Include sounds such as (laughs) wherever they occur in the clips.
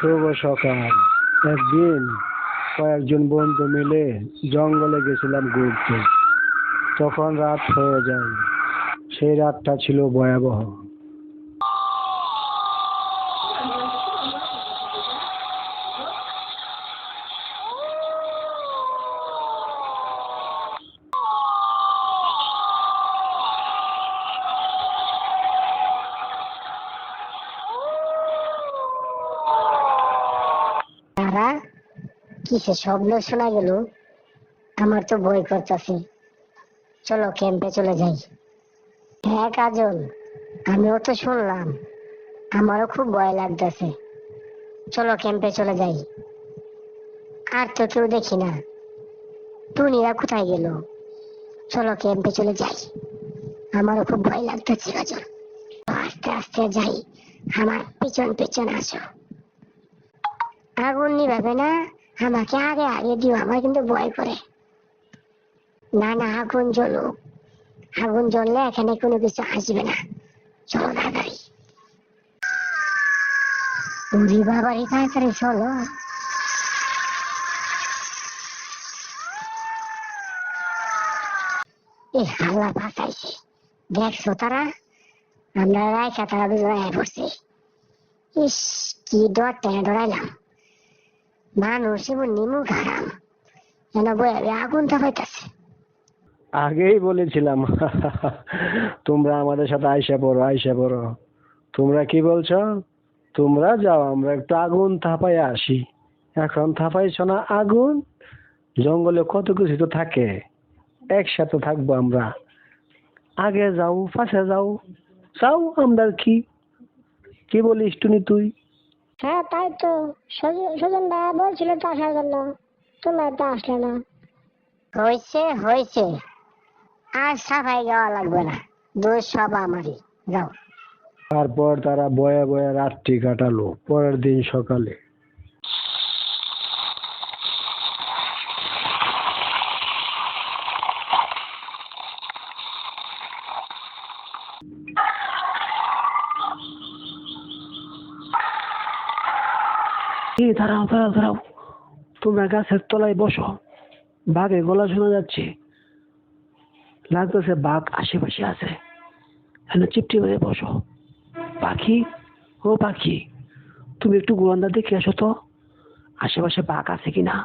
শুভ সকাল। একদিন কয়েকজন বন্ধু মিলে জঙ্গলে গেছিলাম ঘুরতে। তখন রাত হয়ে যায়। সেই রাতটা ছিল ভয়াবহ। কিসে শব্দ শোনা গেল, আমার তো ভয় করতেছে। চলো ক্যাম্পে চলে যাই। হ্যাঁ কাজল, আমিও তো শুনলাম। আমারও খুব ভয় লাগতেছে। চলো ক্যাম্পে চলে যাই। আর তো কেউ দেখি না। টুনিরা কোথায় গেল? চলো ক্যাম্পে চলে যাই। আমারও খুব ভয় লাগতেছে, কাজল। আস্তে আস্তে যাই। আমার পিছন পিছন আসো। আগুন নিভাবে না? আমাকে আগে আগে দিও, আমার কিন্তু ভয় করে। না না, আগুন জ্বলুক। আগুন জ্বললে এখানে কোনো কিছু আসবে না। চলো তাড়াতাড়ি। বাবারি তাড়াতাড়ি চলো। এ হাল্লা ফাঁসাইছে দেখছ তারা? আমরা রায়খা তারা দুজনে পড়ছি। ইস, কি ডর টেনে ডরাইলাম আগেই বলেছিলাম। তোমরা আমাদের সাথে আইসা পড়ো আইসা পড়ো। তোমরা কি বলছো? তোমরা যাও, আমরা একটু আগুন থাপাই আসি। এখন থাপাইছ না আগুন? জঙ্গলে কত কিছু তো থাকে। একসাথে থাকব আমরা। আগে যাও, পাশে যাও। যাও, আমরা কি? কি বলিস টুনি তুই? হ্যাঁ তাই তো। সুজন দাদা বলছিল তো আসার জন্য। তোমরা তো আসলে না। হয়েছে হয়েছে আর সাফাই যাওয়া লাগবে না। দোষ সব আমারই। যাও। তারপর তারা বয়ে বয়ে রাত্রি কাটালো পরের দিন সকালে। তোমরা গাছের তলায় বসো। বাঘের গলা শোনা যাচ্ছে। লাগতেছে বাঘ আশেপাশে আছে। হ্যালো চিপটি করে বসো। পাখি? ও পাখি, তুমি একটু গোয়ান্দা দেখে আসো তো। আশেপাশে বাঘ আছে কি না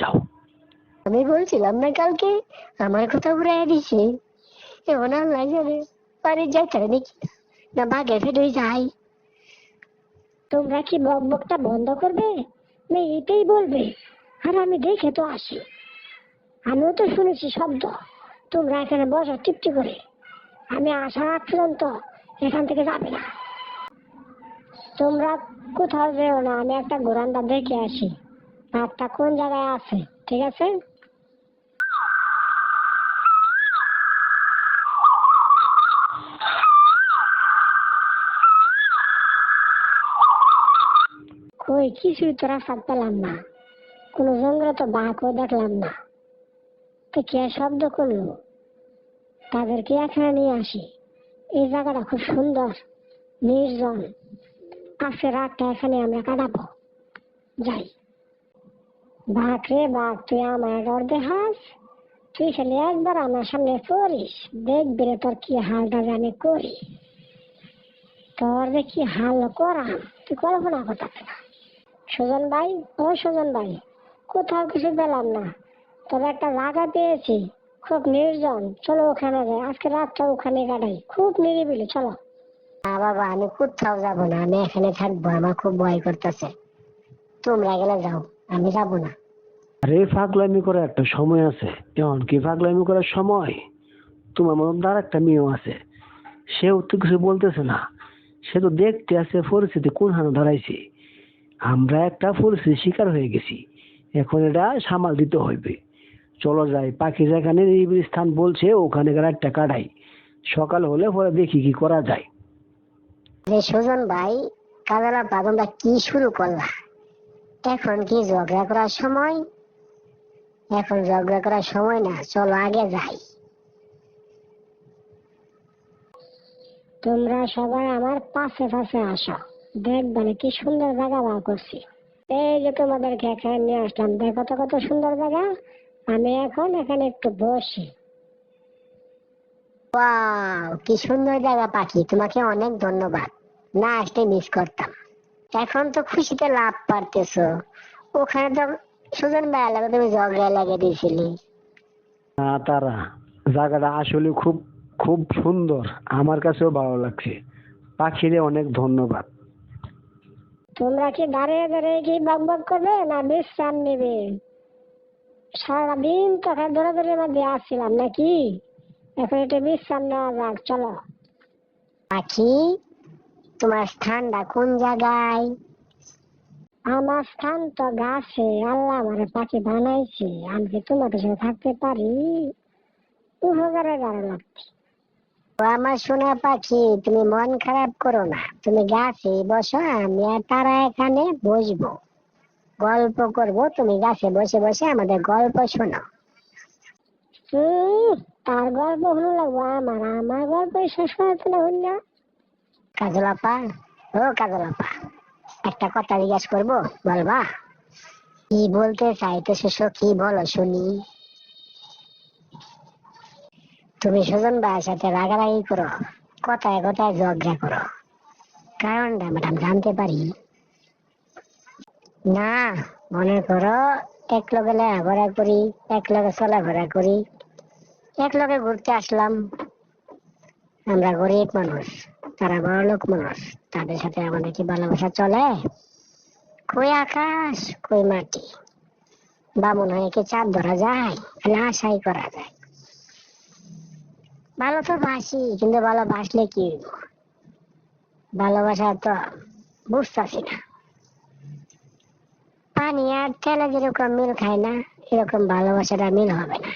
যাও। আমি বলছিলাম না কালকে আমার কথা ঘুরাই দিছে। এমন আল্লাহ জানে বাড়ি যাইতে নাকি না বাঘে ফেটে যাই তোমরা কি বক বকটা বন্ধ করবে? না এটাই বলবে আর আমি দেখে তো আসি। আমিও তো শুনেছি শব্দ। তোমরা এখানে বসো টিপটি করে। আমি আসার আগ পর্যন্ত এখান থেকে যাবে না। তোমরা কোথাও যেও না, আমি একটা ঘোরানটা দেখে আসি। রাতটা কোন জায়গায় আছে, ঠিক আছে? কই কিছুই তো রাস্তা পেলাম না। কোনো জঙ্গলে তো বাঘও দেখলাম না। তো কে শব্দ করল? তাদেরকে এখানে নিয়ে আসি। এই জায়গাটা খুব সুন্দর, নির্জন। আজকে রাতটা এখানে আমরা কাটাবো। যাই। বাঘ রে বাঘ, তুই আমার ডর দেখাস তুই খালি একবার আমার সামনে করিস দেখবি রে তোর কি হালটা জানি করি। তোর কি হাল করাম, তুই কল্পনা করতে না। সুজন ভাই ও সুজন ভাই কোথাও কিছু পেলাম না। তবে একটা জায়গা পেয়েছি খুব নির্জন। চলো ওখানে যাই আজকে রাতটা ওখানে কাটাই। খুব নিরিবিলি চলো। না বাবা আমি কোথাও যাব না আমি এখানে থাকব আমার খুব ভয় করতেছে। তোমরা গেলে যাও আমি যাব না। আরে পাগলামি করার একটা সময় আছে। এমন কি পাগলামি করার সময়? তোমার মতন আর একটা মেয়েও আছে। সেও তো কিছু বলতেছে না। সে তো দেখতে আছে পরিস্থিতি কোন হানে দাঁড়াইছে আমরা একটা পরিস্থিতির শিকার হয়ে গেছি। এখন এটা সামাল দিতে হইবে। চলো যাই। পাখি যেখানে নিরিবিলি স্থান বলছে, ওখানে গেলে একটা কাটাই। সকাল হলে পরে দেখি কি করা যায়। সুজন ভাই কাজলা কি শুরু করলা? এখন কি ঝগড়া করার সময়? এখন ঝগড়া করার সময় না, চলো আগে যাই। তোমরা সবাই আমার পাশে পাশে আসো। দেখবেন কি সুন্দর জায়গা বার করছি। এই যে তোমাদেরকে এখানে নিয়ে আসলাম, দেখো তো কত সুন্দর জায়গা। আমি এখন এখানে একটু বসি। কি সুন্দর জায়গা পাখি, তোমাকে অনেক ধন্যবাদ। না আসতে মিস করতাম। এখন তো খুশিতে লাভ পারতেছো। ওখানে তো সুজন ভাই লাগে তুমি ঝগড়া লাগিয়ে দিয়েছিলি। না তারা, জায়গাটা আসলে খুব খুব সুন্দর। আমার কাছেও ভালো লাগছে। পাখিরে অনেক ধন্যবাদ। তোমরা কি দাঁড়িয়ে দাঁড়িয়ে কি বক বক করবে না বিশ্রাম নেবে? সারাদিন তো এখানে দৌড়াদৌড়ির মধ্যে আসছিলাম নাকি? এখন একটু বিশ্রাম নেওয়া যাক, চলো। পাখি, তোমার স্থানটা কোন জায়গায়? আমার স্থান তো গাছে, আল্লাহ আমার পাখি বানাইছে, আমি কি তোমাদের সাথে থাকতে পারি? উপকারে দাঁড়া লাগছে ও আমার সোনা পাখি তুমি মন খারাপ করো না। তুমি গাছে বসো আমি আর তারা এখানে বসবো। গল্প করব তুমি গাছে বসে বসে আমাদের গল্প শোনো। তার গল্প হলো লাগবো আমার আমার গল্প শেষ করতে না কাজলাপা ও কাজলাপা একটা কথা জিজ্ঞাসা করব? বলবা? কি বলতে চাইতেছো কি বলো শুনি। তুমি সুজন ভাইয়ের সাথে রাগারাগি করো কথায় কথায় ঝগড়া করো কারণটা ম্যাডাম জানতে পারি না, মনে করো এক লগে লেখাপড়া করি এক লগে চলাফেরা করি এক লগে ঘুরতে আসলাম। আমরা গরিব মানুষ, তারা বড় লোক মানুষ, তাদের সাথে আমাদের কি ভালোবাসা চলে? কই আকাশ, কই মাটি? বামুন হয়ে কি চাঁদ ধরা যায়? আশাই করা যায়। ভালো তো বাসি, কিন্তু ভালো বাসলে কি ভালোবাসা তো বুঝতেছি না। পানি আর তেলে যেরকম মিল খায় না, এরকম ভালোবাসাটা মিল হবে না।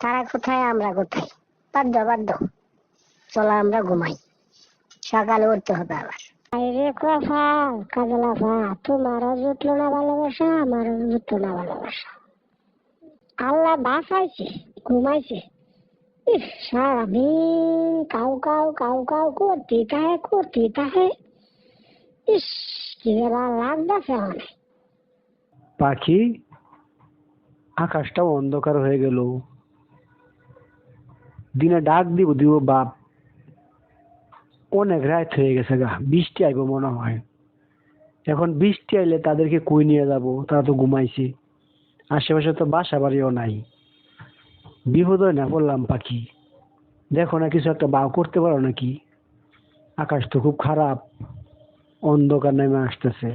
তারা কোথায়, আমরা কোথায়? বাধ্য বাধ্য। চলো আমরা ঘুমাই। সকালে উঠতে হবে আবার। আরে কথা কাজলা ভা তোমারও জুটলো না ভালোবাসা আমারও জুটলো না ভালোবাসা। আল্লাহ বাঁচাইছে, ঘুমাইছে। কাউ কাউ করতে তাহে করতে তাহে ইস, কি যে ভালো লাগতেছে আমার পাখি, আকাশটাও অন্ধকার হয়ে গেল। দিনে ডাক দিব দিব বাপ। অনেক রাত হয়ে গেছে গা, বৃষ্টি আইব মনে হয়। এখন বৃষ্টি আইলে তাদেরকে কই নিয়ে যাব? তারা তো ঘুমাইছে। আশেপাশে তো বাসা বাড়িও নাই। বিপদ না বললাম পাখি। দেখো না কিছু একটা বাও করতে পারো নাকি? আকাশ তো খুব খারাপ, অন্ধকার নেমে আসতেছে।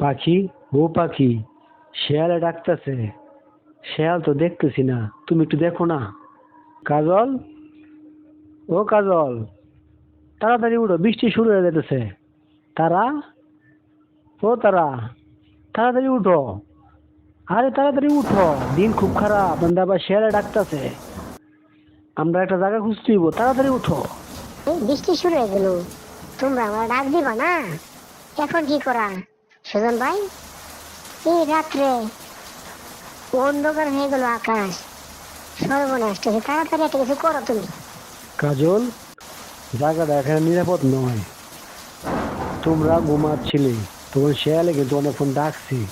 পাখি, ও পাখি, শেয়ালে ডাকতেছে। শেয়াল তো দেখতেছি না, তুমি একটু দেখো না। কাজল? ও কাজল, তাড়াতাড়ি উঠো, বৃষ্টি শুরু হয়ে যেতেছে তারা? ও তারা, তাড়াতাড়ি উঠো। আরে তাড়াতাড়ি উঠো, দিন খুব খারাপ আমরা আবার শেয়ালে ডাকতেছে। আমরা একটা জায়গা খুঁজতে হইব, তাড়াতাড়ি উঠো। বৃষ্টি শুরু হয়ে গেল, তোমরা আমার ডাক দিবা না? এখন কি করা? সুজন ভাই? এই রাত্রে অন্ধকার হয়ে গেল আকাশ। সর্বনাশ হয়েছে তাড়াতাড়ি একটা কিছু করো তুমি। কাজল, জায়গাটা এখানে নিরাপদ নয়। তোমরা ঘুমাচ্ছিলে তখন শেয়ালে কিন্তু অনেকক্ষণ ডাকছি।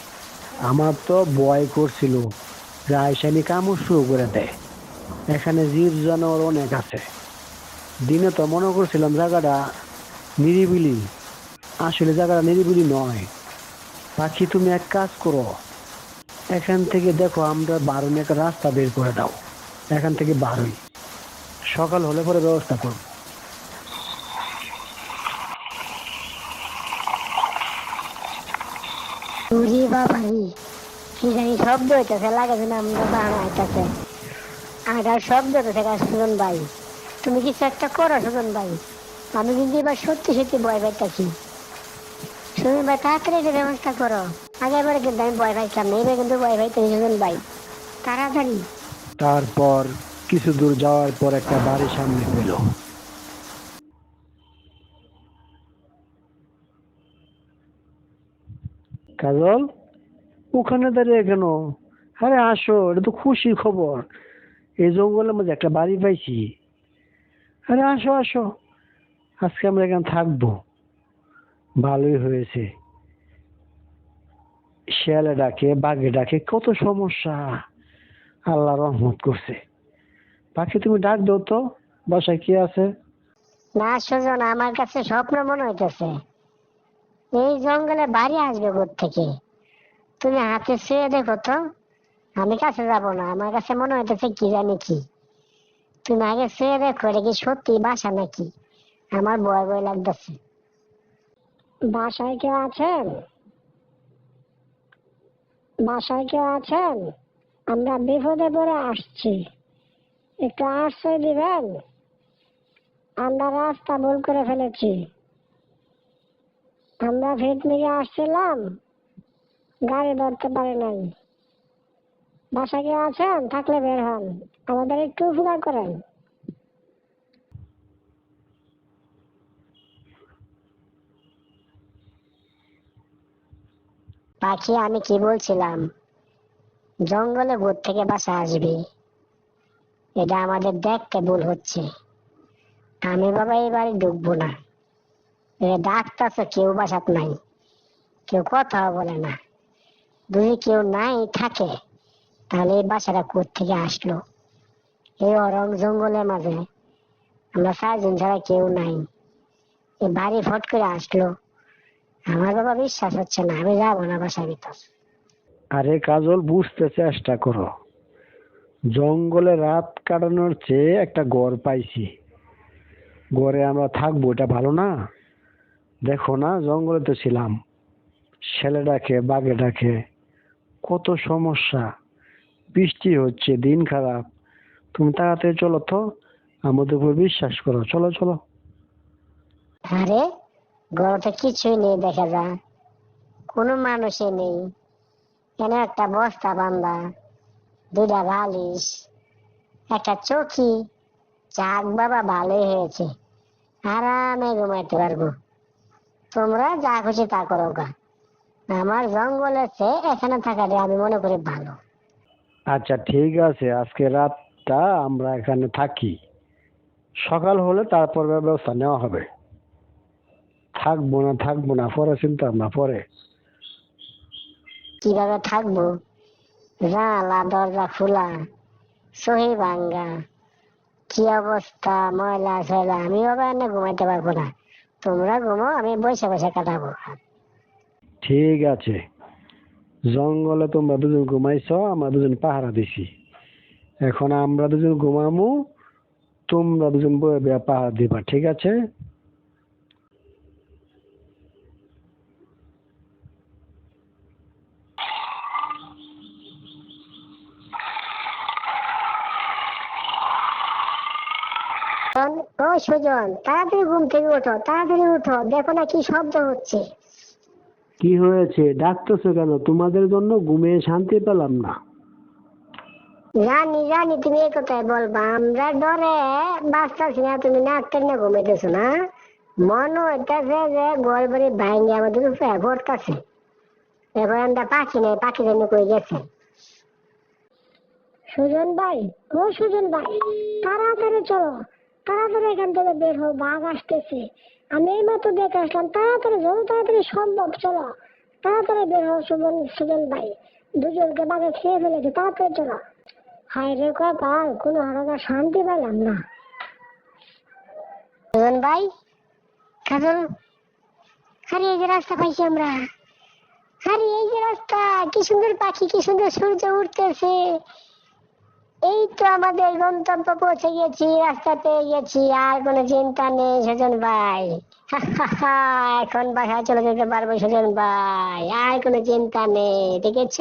আমার তো ভয় করছিল, যে আয়সানি কামড় শুরু করে দেয়। এখানে জীব জানোয়ার অনেক আছে। দিনে তো মনে করছিলাম জায়গাটা নিরিবিলি। আসলে জায়গাটা নিরিবিলি নয়। পাখি, তুমি এক কাজ করো এখান থেকে দেখো, আমরা বারণ একটা রাস্তা বের করে দাও। এখান থেকে বারোই। সকাল হলে পরে ব্যবস্থা করব। কি জানি যেন আমরা শব্দ ভাই। তুমি কিছু একটা করো, সুজন ভাই। আমি সত্যি সত্যি ভাই, তাড়াতাড়ি ব্যবস্থা করো। আগে কিন্তু আমি ভয় পাইছিলাম এবার কিন্তু ভয় পাই তিনশো তাড়াতাড়ি। তারপর কিছু দূর যাওয়ার পর একটা বাড়ির সামনে হইল কাজল, ওখানে দাঁড়িয়ে কেন? আরে আসো, এটা তো খুশি খবর। এই জঙ্গলের মধ্যে একটা বাড়ি পাইছি। আরে আসো আসো। আজকে আমরা এখানে থাকব। ভালোই হয়েছে। শিয়ালে ডাকে বাঘে ডাকে কত সমস্যা। আল্লাহ রহমত করছে। পাখি তুমি ডাক দাও তো বাসায় কি আছে? না সুজন আমার কাছে স্বপ্ন মনে হইতেছে। এই জঙ্গলে বাড়ি আসবে থেকে তুমি হাতে শুয়ে দেখো তো আমি কাছে যাব না আমার কাছে মনে হইতেছে কি জানি কি। তুমি আগে শুয়ে দেখো এটা কি সত্যি বাসা নাকি? আমার ভয় ভয় লাগতেছে। বাসায় কেউ আছেন? বাসায় কেউ আছেন? আমরা বিপদে পড়ে আসছি। একটু আশ্রয় দিবেন? আমরা রাস্তা ভুল করে ফেলেছি। আমরা ভেট মিলে আসছিলাম, গাড়ি ধরতে পারি নাই। বাসা কেউ আছেন? থাকলে বের হন। আমাদের একটু উপকার করেন। পাখি আমি কি বলছিলাম? জঙ্গলে ভূত থেকে বাসা আসবে। এটা আমাদের দেখতে ভুল হচ্ছে। আমি বাবা এই বাড়ি ঢুকবো না। ডাকতেছে কেউ বাসাত নাই। কেউ কথা বলে না। যদি কেউ নাই থাকে, তাহলে এই বাসাটা থেকে আসলো? এই অরং জঙ্গলের মাঝে। আমরা চারজন ছাড়া কেউ নাই। এই বাড়ি ফট করে আসলো। আমার বাবা বিশ্বাস হচ্ছে না আমি যাব না বাসার ভিতর। আরে কাজল বুঝতে চেষ্টা করো। জঙ্গলে রাত কাটানোর চেয়ে একটা ঘর পাইছি। ঘরে আমরা থাকব এটা ভালো না? দেখো না জঙ্গলে তো ছিলাম। ছেলে ডাকে বাঘে ডাকে। কত সমস্যা। বৃষ্টি হচ্ছে দিন খারাপ। তুমি তাড়াতাড়ি চলো তো আমাদের উপর বিশ্বাস করো। চলো চলো। আরে ঘরে কিছুই নেই, দেখা যায় কোনো মানুষই নেই। এখানে একটা বস্তা বান্ধা দুটা বালিশ, একটা চৌকি? যাক বাবা, ভালোই হয়েছে। আরামে ঘুমাইতে পারব। তোমরা যা খুশি তা করো গা। আমার জঙ্গলের চেয়ে এখানে থাকাটা আমি মনে করি ভালো। আচ্ছা ঠিক আছে। আজকে রাতটা আমরা এখানে থাকি। সকাল হলে তারপর ব্যবস্থা নেওয়া হবে। থাকব না থাকব না পরে চিন্তা ভাবনা পরে। কীভাবে থাকব? জানলা দরজা খোলা সহি ভাঙ্গা। কি অবস্থা? ময়লা সয়লা আমি বাবা এনে ঘুমাইতে পারব না। তোমরা ঘুমো আমি বসে বসে কাটাবো। ঠিক আছে। জঙ্গলে তোমরা দুজন ঘুমাইছ আমরা দুজন পাহারা দিছি। এখন আমরা দুজন ঘুমামু তোমরা দুজন বয়ে বয়ে পাহারা দিবা ঠিক আছে? ও সুজন তাড়াতাড়ি ঘুম থেকে ওঠো তাড়াতাড়ি উঠো দেখো না কি শব্দ হচ্ছে। কি হয়েছে? ডাকতেছো কেন? তোমাদের জন্য ঘুমিয়ে শান্তি পেলাম না। জানি জানি তুমি এই কথাই বলবা আমরা ডরে বাঁচতেছি না তুমি নাক টেনে ঘুমাইতেছো না। মনে হইতেছে যে গোল বাড়ি আমাদের উপরে ভরতাছে এবার আমরা পাখি নেই পাখি জন্য কই গেছে? সুজন ভাই ও সুজন ভাই তাড়াতাড়ি চলো। তাড়াতাড়ি এখান থেকে বের হও, বাঘ আসতেছে। আমি এই মাত্র দেখে আসলাম, তাড়াতাড়ি যত তাড়াতাড়ি সম্ভব, চলো। তাড়াতাড়ি বের হও, সুজন সুজন ভাই। দুজনকে বাঘে খেয়ে ফেলেছে, তাড়াতাড়ি চলো। হায় রে কপাল, কোনো হারাকা শান্তি পেলাম না। সুজন ভাই, কাজল যে রাস্তা পাইছি আমরা। আরে এই যে রাস্তা, কি সুন্দর পাখি, কি সুন্দর সূর্য উঠতেছে। এই তো আমাদের গন্তব্য পৌঁছে গেছি রাস্তা পেয়ে গেছি, আর কোনো চিন্তা নেই, সুজন ভাই। (laughs) এখন বাসায় চলে যেতে পারব, সুজন ভাই। আর কোনো চিন্তা নেই, দেখেছ?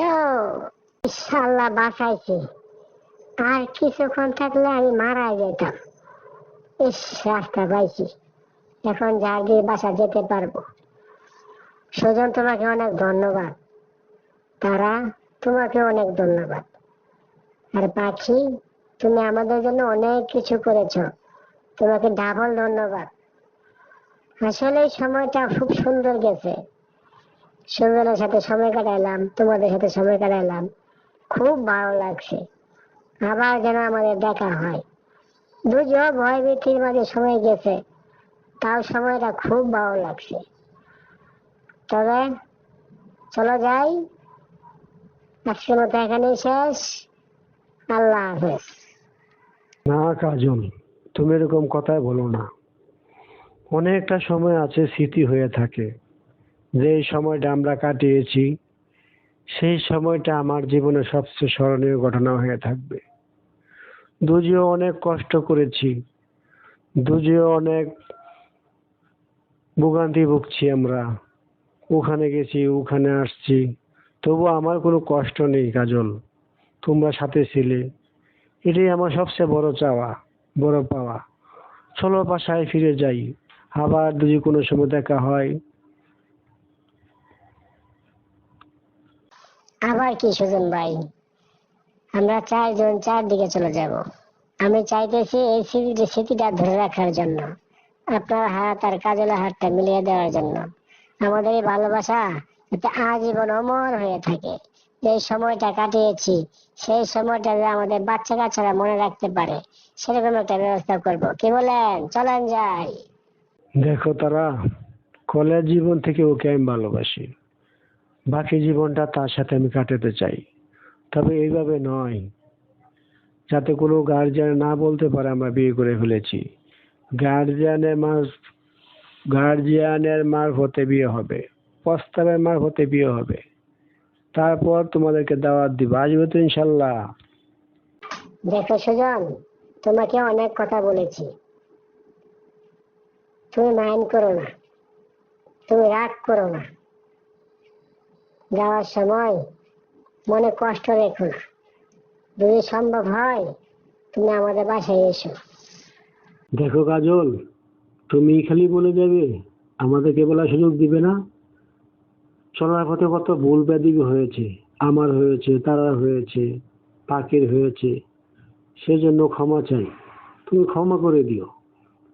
ইনশাল্লাহ বাসাইছি আর কিছুক্ষণ থাকলে আমি মারা যেতাম। ইস, রাস্তা পাইছি। এখন যা গিয়ে বাসা যেতে পারব। সুজন তোমাকে অনেক ধন্যবাদ। তারা তোমাকে অনেক ধন্যবাদ। আর পাখি, তুমি আমাদের জন্য অনেক কিছু করেছ। তোমাকে ডাবল ধন্যবাদ। আসলে সময়টা খুব সুন্দর গেছে। সুজনের সাথে সময় কাটাইলাম, তোমাদের সাথে সময় কাটাইলাম। খুব ভালো লাগছে। আবার যেন আমাদের দেখা হয়। দুজন ভয় ভীতির মাঝে সময় গেছে। তাও সময়টা খুব ভালো লাগছে। তবে চলো যাই। আজকের মতো এখানেই শেষ। আল্লাহ হাফেজ না কাজল, তুমি এরকম কথাই বলো না। অনেকটা সময় আছে স্মৃতি হয়ে থাকে। যে সময়টা আমরা কাটিয়েছি, সেই সময়টা আমার জীবনে সবচেয়ে স্মরণীয় ঘটনা হয়ে থাকবে। দুজিও অনেক কষ্ট করেছি। দুজিও অনেক ভোগান্তি ভুগছি আমরা। ওখানে গেছি, ওখানে আসছি। তবু আমার কোনো কষ্ট নেই কাজল। তোমরা সাথে ছিলে। এটাই আমার সবচেয়ে বড় চাওয়া, বড় পাওয়া। চলো বাসায় ফিরে যাই, আবার যদি কোনো সময় দেখা হয়। আবার কি সুজন ভাই? আমরা চারজন চারদিকে চলে যাব। আমি চাইতেছি এই স্মৃতি স্মৃতিটা ধরে রাখার জন্য, আপনার হাত আর কাজলের হাতটা মিলিয়ে দেওয়ার জন্য। আমাদের এই ভালোবাসা যাতে আজীবন অমর হয়ে থাকে। যে সময়টা কাটিয়েছি সেই সময়টা আমাদের বাচ্চা কাচ্চারা মনে রাখতে পারে। সেরকম একটা ব্যবস্থা করব। কি বলেন? চলেন যাই। দেখো তারা কলেজ জীবন থেকে ওকে আমি ভালোবাসি। বাকি জীবনটা তার সাথে আমি কাটাতে চাই। তবে এইভাবে নয়। যাতে কোনো গার্জিয়ান না বলতে পারে আমরা বিয়ে করে ফেলেছি। গার্জিয়ানের মার গার্জিয়ানের মারফতে বিয়ে হবে। প্রস্তাবের মারফতে বিয়ে হবে। তারপর তোমাদেরকে দাওয়াত দিব। আসবে তো ইনশাল্লাহ। দেখো সুজন তোমাকে অনেক কথা বলেছি। তুমি মাইন্ড করো না। তুমি রাগ করো না। যাওয়ার সময় মনে কষ্ট রেখো না। যদি সম্ভব হয় তুমি আমাদের বাসায় এসো। দেখো কাজল তুমি খালি বলে যাবে আমাদেরকে বলার সুযোগ দিবে না। চলার পথে কত ভুল ব্যাধি হয়েছে, আমার হয়েছে, তারার হয়েছে, পাখির হয়েছে, সেজন্য ক্ষমা চাই। তুমি ক্ষমা করে দিও।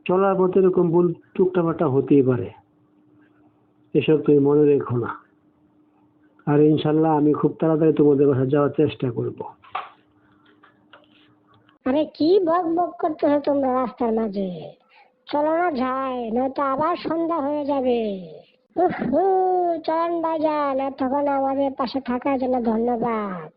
চলার পথে এরকম ভুল টুকটাপাটা হতেই পারে। এসব তুমি মনে রেখো না। আর ইনশাল্লাহ আমি খুব তাড়াতাড়ি তোমাদের বাসা যাওয়ার চেষ্টা করব। আরে কি বক বক করতেছো তোমরা রাস্তার মাঝে? চলো না যাই, নয়তো আবার সন্ধ্যা হয়ে যাবে। চরণ বাজান এতক্ষণ আমাদের পাশে থাকার জন্য ধন্যবাদ।